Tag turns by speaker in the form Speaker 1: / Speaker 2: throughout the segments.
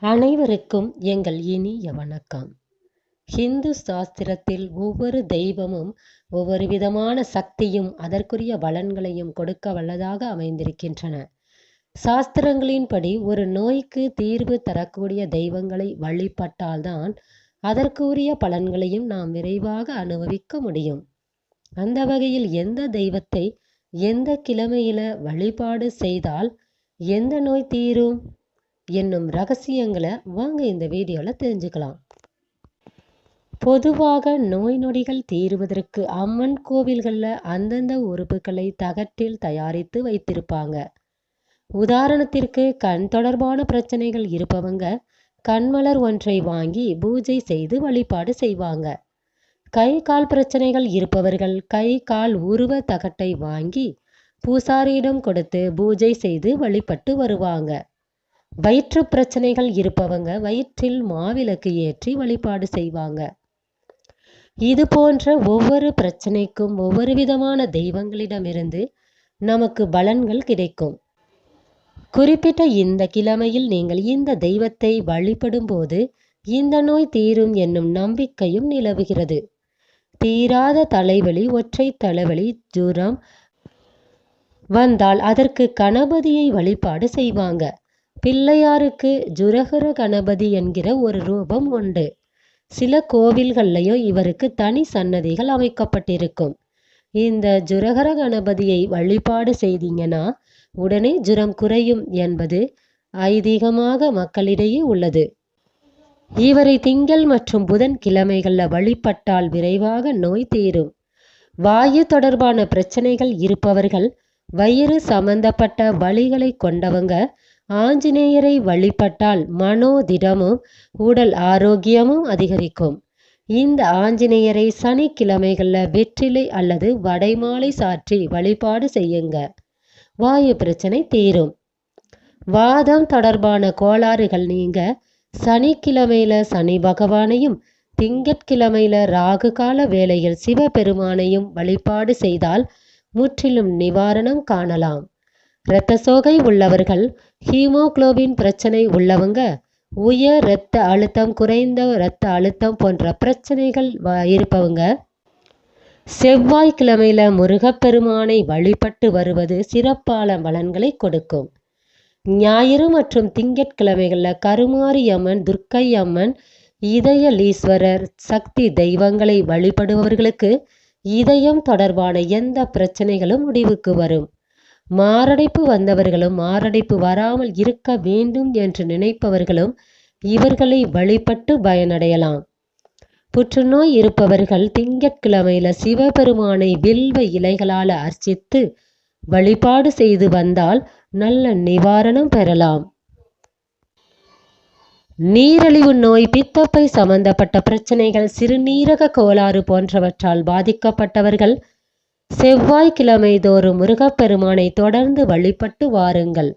Speaker 1: அனைவருக்கும் எங்கள் இனிய வணக்கம். ஹிந்து சாஸ்திரத்தில் ஒவ்வொரு தெய்வமும் ஒவ்வொரு விதமான சக்தியும் அதற்குரிய பலன்களையும் கொடுக்க வல்லதாக அமைந்திருக்கின்றன. சாஸ்திரங்களின்படி ஒரு நோய்க்கு தீர்வு தரக்கூடிய தெய்வங்களை வழிபட்டால்தான் அதற்குரிய பலன்களையும் நாம் விரைவாக அனுபவிக்க முடியும். அந்த வகையில் எந்த தெய்வத்தை எந்த கிழமையில வழிபாடு செய்தால் எந்த நோய் தீரும்? என்னும் ரகசியங்களை வாங்க இந்த வீடியோவில் தெரிஞ்சுக்கலாம். பொதுவாக நோய் நொடிகள் தீருவதற்கு அம்மன் கோவில்களில் அந்தந்த உறுப்புகளை தகட்டில் தயாரித்து வைத்திருப்பாங்க. உதாரணத்திற்கு கண் தொடர்பான பிரச்சனைகள் இருப்பவங்க கண்மலர் ஒன்றை வாங்கி பூஜை செய்து வழிபாடு செய்வாங்க. கை கால் பிரச்சனைகள் இருப்பவர்கள் கை கால் உருவ தகட்டை வாங்கி பூசாரியிடம் கொடுத்து பூஜை செய்து வழிபட்டு வருவாங்க. வயிற்று பிரச்சனைகள் இருப்பவங்க வயிற்றில் மாவிளக்கு ஏற்றி வழிபாடு செய்வாங்க. இது போன்ற ஒவ்வொரு பிரச்சனைக்கும் ஒவ்வொரு விதமான தெய்வங்களிடமிருந்து நமக்கு பலன்கள் கிடைக்கும். குறிப்பிட்ட இந்த கிழமையில் நீங்கள் இந்த தெய்வத்தை வழிபடும் போது இந்த நோய் தீரும் என்னும் நம்பிக்கையும் நிலவுகிறது. தீராத தலைவலி ஒற்றை தலைவலி ஜுரம் வந்தால் அதற்கு கணபதியை வழிபாடு செய்வாங்க. பிள்ளையாருக்கு ஜுரகர கணபதி என்கிற ஒரு ரூபம் உண்டு. சில கோவில்கள்லையும் இவருக்கு தனி சன்னதிகள் அமைக்கப்பட்டிருக்கும். இந்த ஜுரகர கணபதியை வழிபாடு செய்தீங்கன்னா உடனே ஜுரம் குறையும் என்பது ஐதீகமாக மக்களிடையே உள்ளது. இவரை திங்கள் மற்றும் புதன் கிழமைகளில் வழிபட்டால் விரைவாக நோய் தீரும். வாயு தொடர்பான பிரச்சனைகள் இருப்பவர்கள் வயிறு சம்பந்தப்பட்ட வழிகளை கொண்டவங்க ஆஞ்சநேயரை வழிபட்டால் மனோதிடமும் உடல் ஆரோக்கியமும் அதிகரிக்கும். இந்த ஆஞ்சநேயரை சனிக்கிழமைகளில் வெற்றிலை அல்லது வடைமாலை சாற்றி வழிபாடு செய்யுங்க. வாயு பிரச்சனை தீரும். வாதம் தொடர்பான கோளாறுகள் நீங்க சனிக்கிழமையில சனி பகவானையும் திங்கட்கிழமையில ராகு கால வேளையில் சிவபெருமானையும் வழிபாடு செய்தால் முற்றிலும் நிவாரணம் காணலாம். இரத்த சோகை உள்ளவர்கள் ஹீமோகுளோபின் பிரச்சனை உள்ளவங்க உயர் இரத்த அழுத்தம் குறைந்த இரத்த அழுத்தம் போன்ற பிரச்சனைகள் இருப்பவங்க. செவ்வாய்க்கிழமையில முருகப்பெருமானை வழிபட்டு வருவது சிறப்பான பலன்களை கொடுக்கும். ஞாயிறு மற்றும் திங்கட்கிழமைகளில் கருமாரி அம்மன் துர்க்கை அம்மன் இதயலீஸ்வரர் சக்தி தெய்வங்களை வழிபடுபவர்களுக்கு இதயம் தொடர்பான எந்த பிரச்சனைகளும் முடிவுக்கு வரும். மாரடைப்பு வந்தவர்களும் மாரடைப்பு வராமல் இருக்க வேண்டும் என்று நினைப்பவர்களும் இவர்களை வழிபட்டு பயனடையலாம். புற்றுநோய் இருப்பவர்கள் திங்கட்கிழமையில சிவபெருமானை வில்வ இலைகளால் அர்ச்சித்து வழிபாடு செய்து வந்தால் நல்ல நிவாரணம் பெறலாம். நீரழிவு நோய் பித்தப்பை சம்பந்தப்பட்ட பிரச்சனைகள் சிறுநீரக கோளாறு போன்றவற்றால் பாதிக்கப்பட்டவர்கள் செவ்வாய்க்கிழமை தோறும் முருகப்பெருமானை தொடர்ந்து வழிபட்டு வாருங்கள்.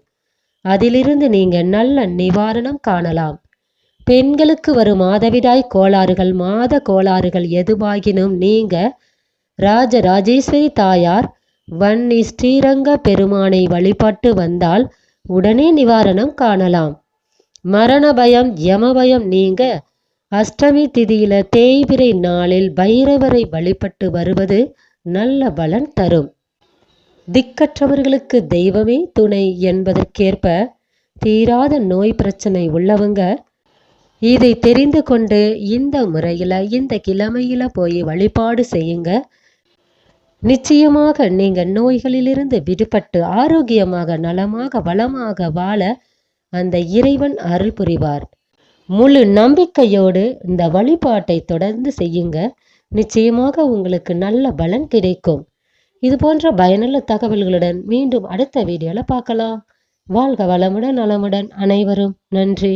Speaker 1: அதிலிருந்து நீங்கள் நல்ல நிவாரணம் காணலாம். பெண்களுக்கு வரும் மாதவிடாய் கோளாறுகள் மாத கோளாறுகள் எதுவாகினும் நீங்க ராஜராஜேஸ்வரி தாயார் வன்னி ஸ்ரீரங்க பெருமானை வழிபட்டு வந்தால் உடனே நிவாரணம் காணலாம். மரண பயம் யம பயம் நீங்க அஷ்டமி திதியில தேய்பிரை நாளில் பைரவரை வழிபட்டு வருவது நல்ல பலன் தரும். திக்கற்றவர்களுக்கு தெய்வமே துணை என்பதற்கேற்ப தீராத நோய் பிரச்சனை உள்ளவங்க இதை தெரிந்து கொண்டு இந்த முறையில் இந்த கிழமையில் போய் வழிபாடு செய்யுங்க. நிச்சயமாக நீங்கள் நோய்களிலிருந்து விடுபட்டு ஆரோக்கியமாக நலமாக வளமாக வாழ அந்த இறைவன் அருள் புரிவார். முழு நம்பிக்கையோடு இந்த வழிபாட்டை தொடர்ந்து செய்யுங்க. நிச்சயமாக உங்களுக்கு நல்ல பலன் கிடைக்கும். இது போன்ற பயனுள்ள தகவல்களுடன் மீண்டும் அடுத்த வீடியோவில் பார்க்கலாம். வாழ்க வளமுடன் நலமுடன் அனைவரும். நன்றி.